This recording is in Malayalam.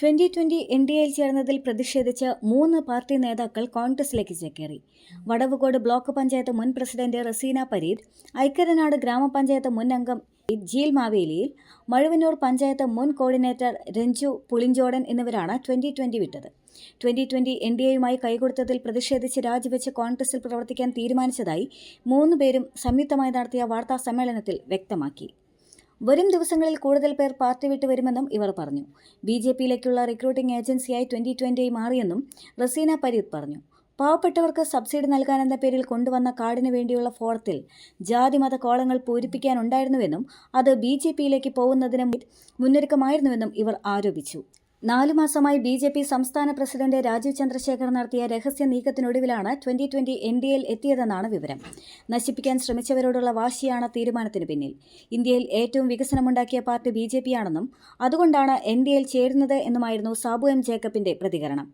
ട്വന്റി ട്വന്റി എൻ ഡി എയിൽ ചേർന്നതിൽ പ്രതിഷേധിച്ച് മൂന്ന് പാർട്ടി നേതാക്കൾ കോൺഗ്രസിലേക്ക് ചേക്കേറി. വടവുകോട് ബ്ലോക്ക് പഞ്ചായത്ത് മുൻ പ്രസിഡന്റ് റസീന പരീദ് ഐക്കരനാട് ഗ്രാമപഞ്ചായത്ത് മുൻ അംഗം ജീൽ മാവേലിയിൽ മഴുവന്നൂർ പഞ്ചായത്ത് മുൻ കോർഡിനേറ്റർ രഞ്ജു പുളിഞ്ചോടൻ എന്നിവരാണ് ട്വന്റി ട്വന്റി വിട്ടത്. ട്വന്റി ട്വന്റി എൻ ഡി എയുമായി കൈകൊടുത്തതിൽ പ്രതിഷേധിച്ച് രാജിവെച്ച് കോൺഗ്രസിൽ പ്രവർത്തിക്കാൻ തീരുമാനിച്ചതായി മൂന്ന് പേരും സംയുക്തമായി നടത്തിയ വാർത്താ സമ്മേളനത്തിൽ വ്യക്തമാക്കി. വരും ദിവസങ്ങളിൽ കൂടുതൽ പേർ പാർട്ടി വിട്ട് വരുമെന്നും ഇവർ പറഞ്ഞു. ബി ജെ പിയിലേക്കുള്ള റിക്രൂട്ടിംഗ് ഏജൻസിയായി ട്വന്റി ട്വന്റി മാറിയെന്നും റസീന പരീത് പറഞ്ഞു. പാവപ്പെട്ടവർക്ക് സബ്സിഡി നൽകാനെന്ന പേരിൽ കൊണ്ടുവന്ന കാർഡിന് വേണ്ടിയുള്ള ഫോറത്തിൽ ജാതിമത കോളങ്ങൾ പൂരിപ്പിക്കാനുണ്ടായിരുന്നുവെന്നും അത് ബി ജെ പിയിലേക്ക് പോകുന്നതിന് മുന്നൊരുക്കമായിരുന്നുവെന്നും ഇവർ ആരോപിച്ചു. നാലു മാസമായി ബി ജെ പി സംസ്ഥാന പ്രസിഡന്റ് രാജീവ് ചന്ദ്രശേഖർ നടത്തിയ രഹസ്യ നീക്കത്തിനൊടുവിലാണ് twenty twenty N D L എത്തിയതെന്നാണ് വിവരം. നശിപ്പിക്കാൻ ശ്രമിച്ചവരോടുള്ള വാശിയാണ് തീരുമാനത്തിന് പിന്നിൽ. ഇന്ത്യയിൽ ഏറ്റവും വികസനമുണ്ടാക്കിയ പാർട്ടി ബി ജെ പിയാണെന്നും അതുകൊണ്ടാണ് എൻ ഡി എൽ ചേരുന്നത് എന്നുമായിരുന്നു സാബു എം ജേക്കബിന്റെ പ്രതികരണം.